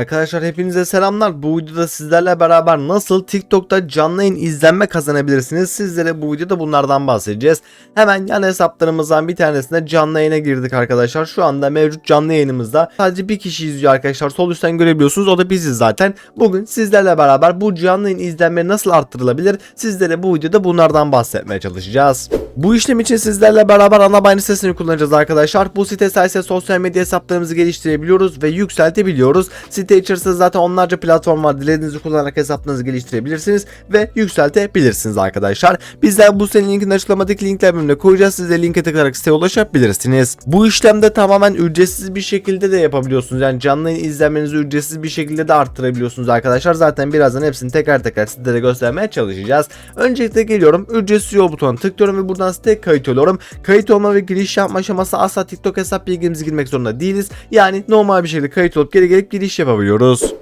Arkadaşlar hepinize selamlar. Bu videoda sizlerle beraber nasıl TikTok'ta canlı yayın izlenme kazanabilirsiniz? Sizlere bu videoda bunlardan bahsedeceğiz. Hemen yan hesaplarımızdan bir tanesine canlı yayına girdik arkadaşlar. Şu anda mevcut canlı yayınımızda sadece bir kişi izliyor arkadaşlar. Sol üstten görebiliyorsunuz. O da biziz zaten. Bugün sizlerle beraber bu canlı yayın izlenme nasıl arttırılabilir? Sizlere bu videoda bunlardan bahsetmeye çalışacağız. Bu işlem için sizlerle beraber ana bayrak sitesini kullanacağız arkadaşlar. Bu site sayesinde sosyal medya hesaplarımızı geliştirebiliyoruz ve yükseltebiliyoruz. Site içerisinde zaten onlarca platform var. Dilediğinizi kullanarak hesaplarınızı geliştirebilirsiniz ve yükseltebilirsiniz arkadaşlar. Bizler bu sitenin linkini açıklamadaki linkler bölümüne koyacağız. Siz de linke tıklayarak siteye ulaşabilirsiniz. Bu işlemde tamamen ücretsiz bir şekilde de yapabiliyorsunuz. Yani canlı yayın izlenmenizi ücretsiz bir şekilde de arttırabiliyorsunuz arkadaşlar. Zaten birazdan hepsini teker teker sizlere göstermeye çalışacağız. Öncelikle geliyorum. Ücretsiz yol butonuna tıklıyorum ve buradan siteye kayıt oluyorum. Kayıt olma ve giriş yapma aşaması asla TikTok hesap bilgimizi girmek zorunda değiliz. Yani normal bir şekilde kayıt olup geri gelip giriş yapabiliyoruz.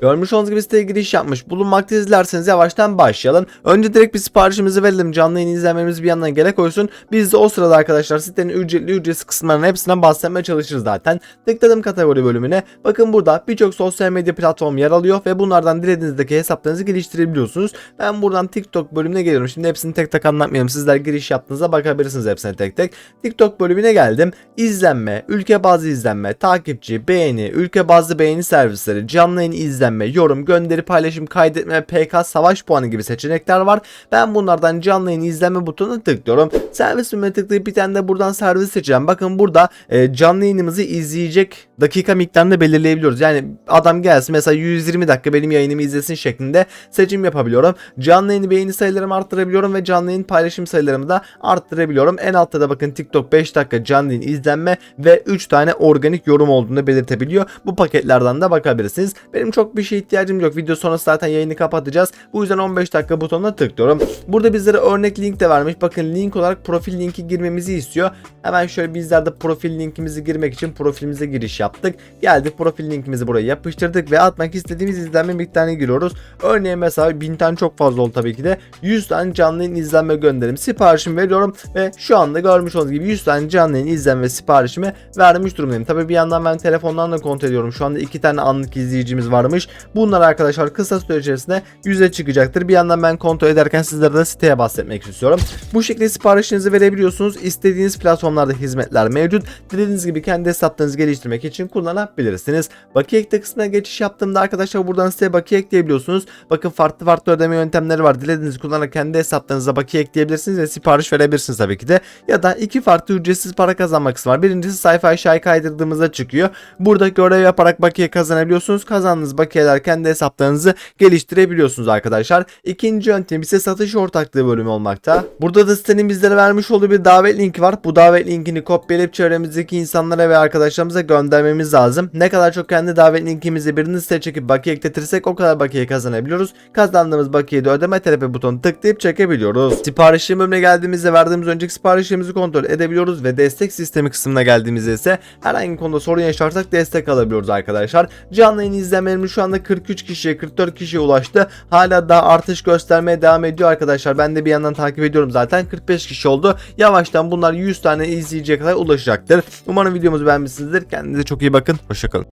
Görmüş olduğunuz gibi siteye giriş yapmış bulunmakta dilerseniz yavaştan başlayalım. Önce direkt bir siparişimizi verelim. Canlı yayın izlememiz bir yandan gerek koysun. Biz de o sırada arkadaşlar sitenin ücretli ücretsiz kısımlarının hepsinden bahsetmeye çalışırız zaten. Tıkladım kategori bölümüne. Bakın burada birçok sosyal medya platformu yer alıyor ve bunlardan dilediğinizdeki hesaplarınızı geliştirebiliyorsunuz. Ben buradan TikTok bölümüne geliyorum. Şimdi hepsini tek tek anlatmayalım. Sizler giriş yaptığınızda bakabilirsiniz hepsine tek tek. TikTok bölümüne geldim. İzlenme, ülke bazlı izlenme, takipçi, beğeni, ülke bazlı beğeni servisleri, canlı yayın izlenme, yorum, gönderi, paylaşım, kaydetme, PK, savaş puanı gibi seçenekler var. Ben bunlardan canlı yayın izlenme butonuna tıklıyorum. Servis bölümüne tıklayıp bir tane de buradan servis seçeceğim. Bakın burada e, canlı yayınımızı izleyecek dakika miktarını belirleyebiliyoruz. Yani adam gelsin mesela 120 dakika benim yayınımı izlesin şeklinde seçim yapabiliyorum. Canlı yayın beğeni sayılarımı arttırabiliyorum ve canlı yayın paylaşım sayılarımı da arttırabiliyorum. En altta da bakın TikTok 5 dakika canlı yayın izlenme ve 3 tane organik yorum olduğunu belirtebiliyor. Bu paketlerden de bakabilirsiniz. Benim çok bir şey ihtiyacım yok. Video sonrası zaten yayını kapatacağız. Bu yüzden 15 dakika butonuna tıklıyorum. Burada bizlere örnek link de vermiş. Bakın link olarak profil linki girmemizi istiyor. Hemen şöyle bizler de profil linkimizi girmek için profilimize giriş yaptık. Geldik profil linkimizi buraya yapıştırdık ve atmak istediğimiz izlenme miktarını giriyoruz. Örneğin mesela 1000 tane çok fazla oldu tabii ki de. 100 tane canlı yayın izlenme gönderim siparişimi veriyorum ve şu anda görmüş olduğunuz gibi 100 tane canlı yayın izlenme siparişimi vermiş durumdayım. Tabii bir yandan ben telefondan da kontrol ediyorum. Şu anda 2 tane anlık izleyicimiz varmış. Bunlar arkadaşlar kısa süre içerisinde 100'e çıkacaktır. Bir yandan ben kontrol ederken sizlere de siteye bahsetmek istiyorum. Bu şekilde siparişinizi verebiliyorsunuz. İstediğiniz platformlarda hizmetler mevcut. Dilediğiniz gibi kendi hesaplarınızı geliştirmek için kullanabilirsiniz. Bakiye ekle kısmına geçiş yaptığımda arkadaşlar buradan siteye bakiye ekleyebiliyorsunuz. Bakın farklı farklı ödeme yöntemleri var. Dilediğiniz kullanarak kendi hesaplarınıza bakiye ekleyebilirsiniz ve sipariş verebilirsiniz tabii ki de. Ya da iki farklı ücretsiz para kazanma kısmı var. Birincisi sayfa aşağıya kaydırdığımızda çıkıyor. Burada görev yaparak bakiye kazanabiliyorsunuz. Kazandığınız bakiyeler kendi hesaplarınızı geliştirebiliyorsunuz arkadaşlar. İkinci yöntem ise satış ortaklığı bölümü olmakta. Burada da sitenin bizlere vermiş olduğu bir davet linki var. Bu davet linkini kopyalayıp çevremizdeki insanlara ve arkadaşlarımıza göndermemiz lazım. Ne kadar çok kendi davet linkimizi birini siteye çekip bakiye ekletirsek o kadar bakiye kazanabiliyoruz. Kazandığımız bakiyeyi de ödeme talebi butonu tıklayıp çekebiliyoruz. Siparişin bölümüne geldiğimizde verdiğimiz önceki siparişlerimizi kontrol edebiliyoruz ve destek sistemi kısmına geldiğimizde ise herhangi konuda sorun yaşarsak destek alabiliyoruz arkadaşlar. Canlı yayın izlemelerimiz şu anda 43 kişiye 44 kişiye ulaştı. Hala daha artış göstermeye devam ediyor arkadaşlar. Ben de bir yandan takip ediyorum zaten 45 kişi oldu. Yavaştan bunlar 100 tane izleyiciye kadar ulaşacaktır. Umarım videomuzu beğenmişsinizdir. Kendinize çok iyi bakın. Hoşçakalın.